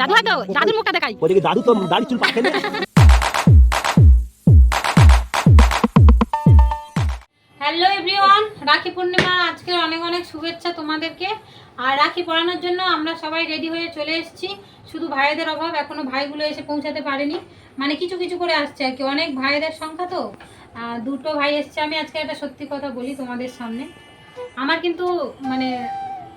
দাদু দাদুর মুখটা দেখাই ওদিকে দাদু তো দাড়ি চুল পাকে হ্যালো এভরিওয়ান, রাখি পূর্ণিমার আজকে অনেক অনেক শুভেচ্ছা তোমাদেরকে। আর রাখি পড়ানোর জন্য আমরা সবাই রেডি হয়ে চলে এসেছি। শুধু ভাইদের অভাব, এখনও ভাইগুলো এসে পৌঁছাতে পারেনি। মানে কিছু কিছু করে আসছে আর কি। অনেক ভাইদের সংখ্যা তো? দুটো ভাই এসছে। আমি আজকে একটা সত্যি কথা বলি তোমাদের সামনে। আমার কিন্তু মানে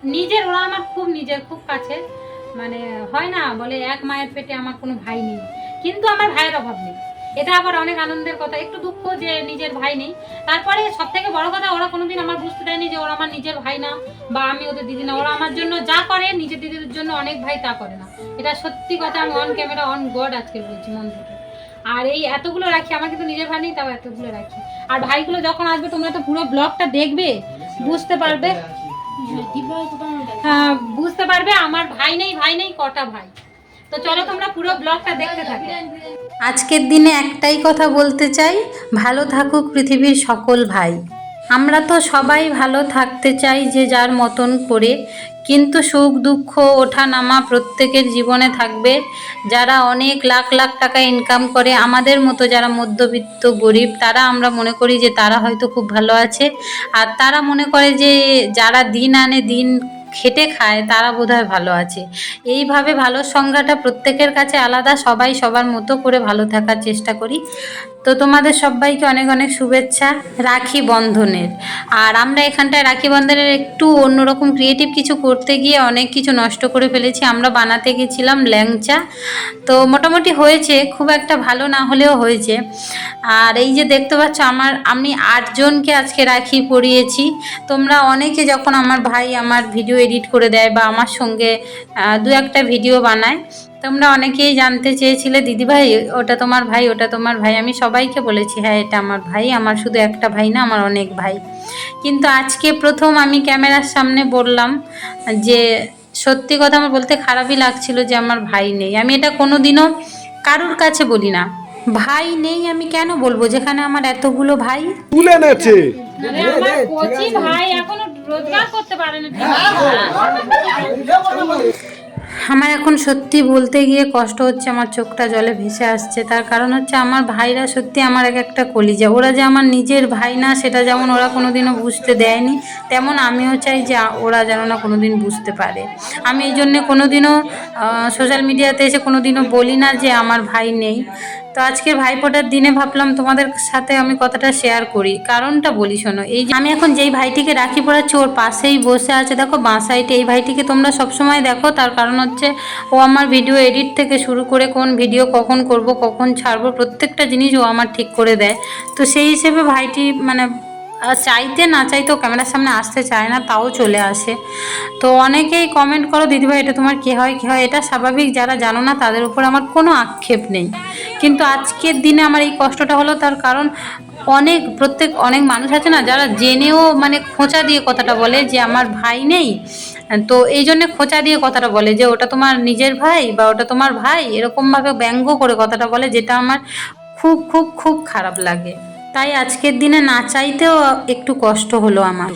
নিজের, ওরা আমার খুব নিজের, খুব কাছে। মানে হয় না, বলে এক মায়ের পেটে আমার কোনো ভাই নেই। কিন্তু আমার ভাইয়ের অভাব নেই। এটা আবার অনেক আনন্দের কথা। একটু দুঃখ যে নিজের ভাই নেই। তারপরে সব থেকে বড় কথা, ওরা কোনোদিন আমার বুঝতে দেয়নি যে ওরা আমার নিজের ভাই না, বা আমি ওদের দিদি না। ওরা আমার জন্য যা করে, নিজের দিদিদের জন্য অনেক ভাই তা করে না। এটা সত্যি কথা, আমি অন ক্যামেরা অন গড আজকে বলছি, মন থেকে। আর এই এতগুলো রাখি, আমার কিন্তু নিজের ভাই নেই, তাও এতগুলো রাখি। আর ভাইগুলো যখন আসবে, তোমরা তো পুরো ব্লগটা দেখবে। বুঝতে পারবে? হ্যাঁ, বুঝতে পারবে। আমার ভাই নেই ভাই নেই কটা ভাই? তো চলো তোমরা পুরো ব্লগটা দেখতে থাকো। আজকের দিনে একটাই কথা বলতে চাই ভালো থাকুক পৃথিবীর সকল ভাই। আমরা তো সবাই ভালো থাকতে চাই যে যার মতন করে কিন্তু সুখ, দুঃখ ওঠা নামা প্রত্যেকের জীবনে থাকবে। যারা অনেক লাখ লাখ টাকা ইনকাম করে, আমাদের মতো যারা মধ্যবিত্ত, গরিব, তারা আমরা মনে করি যে তারা হয়তো খুব ভালো আছে। আর তারা মনে করে যে যারা দিন আনে দিন খেটে খায়, তারা বোধহয় ভালো আছে। এইভাবে ভালো সংজ্ঞাটা প্রত্যেকের কাছে আলাদা, সবাই সবার মতো করে ভালো থাকার চেষ্টা করি। তো তোমাদের সবাইকে অনেক অনেক শুভেচ্ছা, রাখি বন্ধনের। আর আমরা এখানটায় রাখি বন্ধনের একটু অন্যরকম ক্রিয়েটিভ কিছু করতে গিয়ে অনেক কিছু নষ্ট করে ফেলেছি। আমরা বানাতে গেছিলাম ল্যাংচা। তো মোটামুটি হয়েছে, খুব একটা ভালো না হলেও হয়েছে। আর এই যে দেখতে পাচ্ছ, আমার, আমি আটজনকে আজকে রাখি পরিয়েছি। তোমরা অনেকে যখন আমার ভাই আমার ভিডিও এডিট করে দেয় বা আমার সঙ্গে দু একটা ভিডিও বানায়। তোমরা অনেকেই জানতে চেয়েছিলে দিদি ভাই ওটা তোমার ভাই, ওটা তোমার ভাই। আমি সবাইকে বলেছি হ্যাঁ এটা আমার ভাই, আমার শুধু একটা ভাই না, আমার অনেক ভাই। কিন্তু আজকে প্রথম আমি ক্যামেরার সামনে বললাম যে, সত্যি কথা আমার বলতে খারাপই লাগছিল যে আমার ভাই নেই। আমি এটা কোনো দিনও কারুর কাছে বলি না। ভাই নেই আমি কেন বলব? যেখানে আমার এতগুলো ভাই। তুলে এনেছে। মানে আমার কচি ভাই এখনও রোজগার করতে পারেনি আমার এখন সত্যি বলতে গিয়ে কষ্ট হচ্ছে আমার চোখটা জলে ভেসে আসছে। তার কারণ হচ্ছে আমার ভাইরা সত্যি আমার এক একটা কলিজা। ওরা যে আমার নিজের ভাই না সেটা যেমন ওরা কোনোদিনও বুঝতে দেয়নি তেমন আমিও চাই যে ওরা যেন না কোনোদিন বুঝতে পারে। আমি এই জন্যে কোনোদিনও সোশ্যাল মিডিয়াতে এসে কোনোদিনও বলি না যে আমার ভাই নেই। তো আজকে ভাইফোঁটার দিনে ভাবলাম তোমাদের সাথে আমি কথাটা শেয়ার করি। কারণটা বলি, শোনো, এই যে আমি এখন যেই ভাইটিকে রাখি পড়াচ্ছি ওর পাশেই বসে আছে, দেখো, বাঁ সাইডে এই ভাইটিকে তোমরা সবসময় দেখো, তার কারণ হচ্ছে ও আমার ভিডিও এডিট থেকে শুরু করে কোন ভিডিও কখন করব, কখন ছাড়বো, প্রত্যেকটা জিনিস ও আমার ঠিক করে দেয়। তো সেই হিসেবে ভাইটি মানে চাইতে না চাইতেও ক্যামেরার সামনে আসতে চায় না, তাও চলে আসে। তো অনেকেই কমেন্ট করো, দিদিভাই, এটা তোমার কী হয় কী হয়? এটা স্বাভাবিক, যারা জানো না, তাদের উপর আমার কোনো আক্ষেপ নেই। কিন্তু আজকের দিনে আমার এই কষ্টটা হলো তার কারণ অনেক প্রত্যেক অনেক মানুষ আছে না যারা জেনেও মানে খোঁচা দিয়ে কথাটা বলে যে আমার ভাই নেই। তো এই জন্যে খোঁচা দিয়ে কথাটা বলে যে ওটা তোমার নিজের ভাই বা ওটা তোমার ভাই এরকমভাবে ব্যঙ্গ করে কথাটা বলে যেটা আমার খুব খুব খুব খারাপ লাগে। তাই আজকের দিনে না চাইতেও একটু কষ্ট হলো আমার।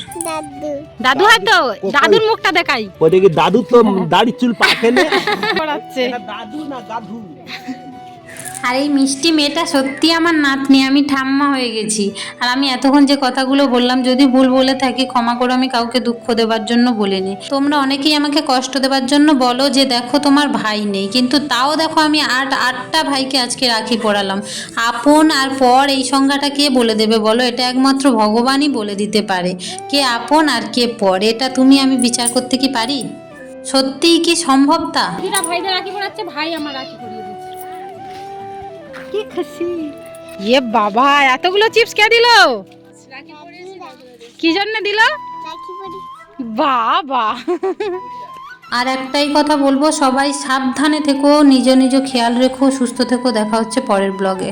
দাদু। হয়তো দাদুর মুখটা দেখাই। ওদিকে দাদু তো দাড়ি চুল পাকে না দাদু না দাদু? আর এই মিষ্টি মেয়েটা সত্যি আমার নাতনি, আমি ঠাম্মা হয়ে গেছি। আর আমি এতক্ষণ যে কথাগুলো বললাম, যদি ভুল বলে থাকি, ক্ষমা করে, আমি কাউকে দুঃখ দেবার জন্য বলিনি। তোমরা অনেকেই আমাকে কষ্ট দেবার জন্য বলো যে, দেখো তোমার ভাই নেই, কিন্তু তাও দেখো আমি আট, আটটা ভাইকে আজকে রাখি পড়ালাম। আপন আর পর এই সংজ্ঞাটা কে বলে দেবে বলো? এটা একমাত্র ভগবানই বলে দিতে পারে। কে আপন আর কে পর, এটা তুমি আমি বিচার করতে কি পারি? সত্যিই কি সম্ভব তা? ভাইদের রাখি পড়াচ্ছে, ভাই আমার রাখি দিচ্ছে কি খুশি ইয়ে বাবা, এতগুলো চিপস কে দিল? কি জন্য দিল? বাবা। আর একটাই কথা বলব, সবাই সাবধানে থেকো, নিজ নিজ খেয়াল রেখো, সুস্থ থেকো। দেখা হচ্ছে পরের ব্লগে